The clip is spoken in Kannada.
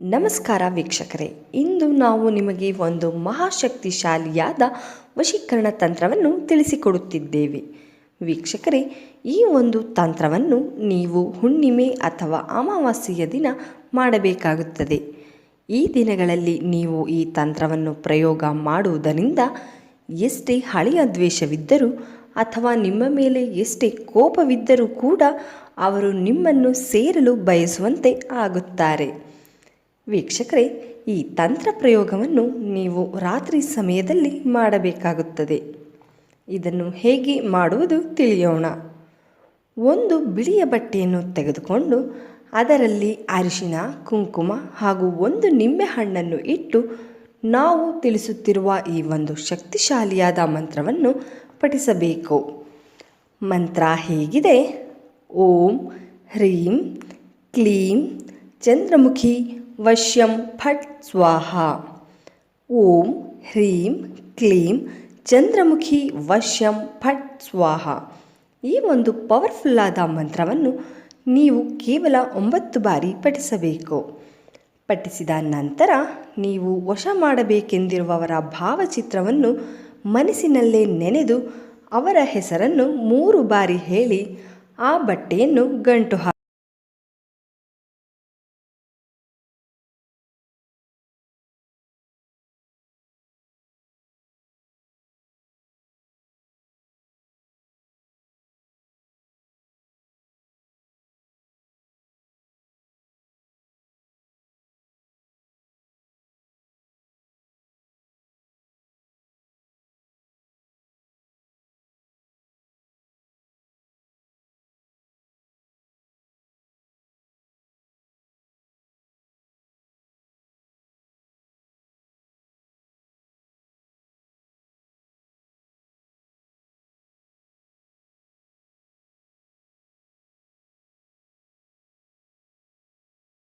ನಮಸ್ಕಾರ ವೀಕ್ಷಕರೇ. ಇಂದು ನಾವು ನಿಮಗೆ ಒಂದು ಮಹಾಶಕ್ತಿಶಾಲಿಯಾದ ವಶೀಕರಣ ತಂತ್ರವನ್ನು ತಿಳಿಸಿಕೊಡುತ್ತಿದ್ದೇವೆ. ವೀಕ್ಷಕರೇ, ಈ ಒಂದು ತಂತ್ರವನ್ನು ನೀವು ಹುಣ್ಣಿಮೆ ಅಥವಾ ಅಮಾವಾಸ್ಯೆಯ ದಿನ ಮಾಡಬೇಕಾಗುತ್ತದೆ. ಈ ದಿನಗಳಲ್ಲಿ ನೀವು ಈ ತಂತ್ರವನ್ನು ಪ್ರಯೋಗ ಮಾಡುವುದರಿಂದ ಎಷ್ಟೇ ಹಳೆಯ ದ್ವೇಷವಿದ್ದರೂ ಅಥವಾ ನಿಮ್ಮ ಮೇಲೆ ಎಷ್ಟೇ ಕೋಪವಿದ್ದರೂ ಕೂಡ ಅವರು ನಿಮ್ಮನ್ನು ಸೇರಲು ಬಯಸುವಂತೆ ಆಗುತ್ತಾರೆ. ವೀಕ್ಷಕರೇ, ಈ ತಂತ್ರ ಪ್ರಯೋಗವನ್ನು ನೀವು ರಾತ್ರಿ ಸಮಯದಲ್ಲಿ ಮಾಡಬೇಕಾಗುತ್ತದೆ. ಇದನ್ನು ಹೇಗೆ ಮಾಡುವುದು ತಿಳಿಯೋಣ. ಒಂದು ಬಿಳಿಯ ಬಟ್ಟೆಯನ್ನು ತೆಗೆದುಕೊಂಡು ಅದರಲ್ಲಿ ಅರಿಶಿನ, ಕುಂಕುಮ ಹಾಗೂ ಒಂದು ನಿಂಬೆಹಣ್ಣನ್ನು ಇಟ್ಟು ನಾವು ತಿಳಿಸುತ್ತಿರುವ ಈ ಒಂದು ಶಕ್ತಿಶಾಲಿಯಾದ ಮಂತ್ರವನ್ನು ಪಠಿಸಬೇಕು. ಮಂತ್ರ ಹೀಗಿದೆ, ಓಂ ಹ್ರೀಂ ಕ್ಲೀಂ ಚಂದ್ರಮುಖಿ ವಶ್ಯಂ ಫಟ್ ಸ್ವಾಹ. ಓಂ ಹ್ರೀಂ ಕ್ಲೀಂ ಚಂದ್ರಮುಖಿ ವಶ್ಯಂ ಫಟ್ ಸ್ವಾಹ. ಈ ಒಂದು ಪವರ್ಫುಲ್ಲಾದ ಮಂತ್ರವನ್ನು ನೀವು ಕೇವಲ ಒಂಬತ್ತು ಬಾರಿ ಪಠಿಸಬೇಕು. ಪಠಿಸಿದ ನಂತರ ನೀವು ವಶ ಮಾಡಬೇಕೆಂದಿರುವವರ ಭಾವಚಿತ್ರವನ್ನು ಮನಸ್ಸಿನಲ್ಲೇ ನೆನೆದು ಅವರ ಹೆಸರನ್ನು ಮೂರು ಬಾರಿ ಹೇಳಿ ಆ ಬಟ್ಟೆಯನ್ನು ಗಂಟು ಹಾ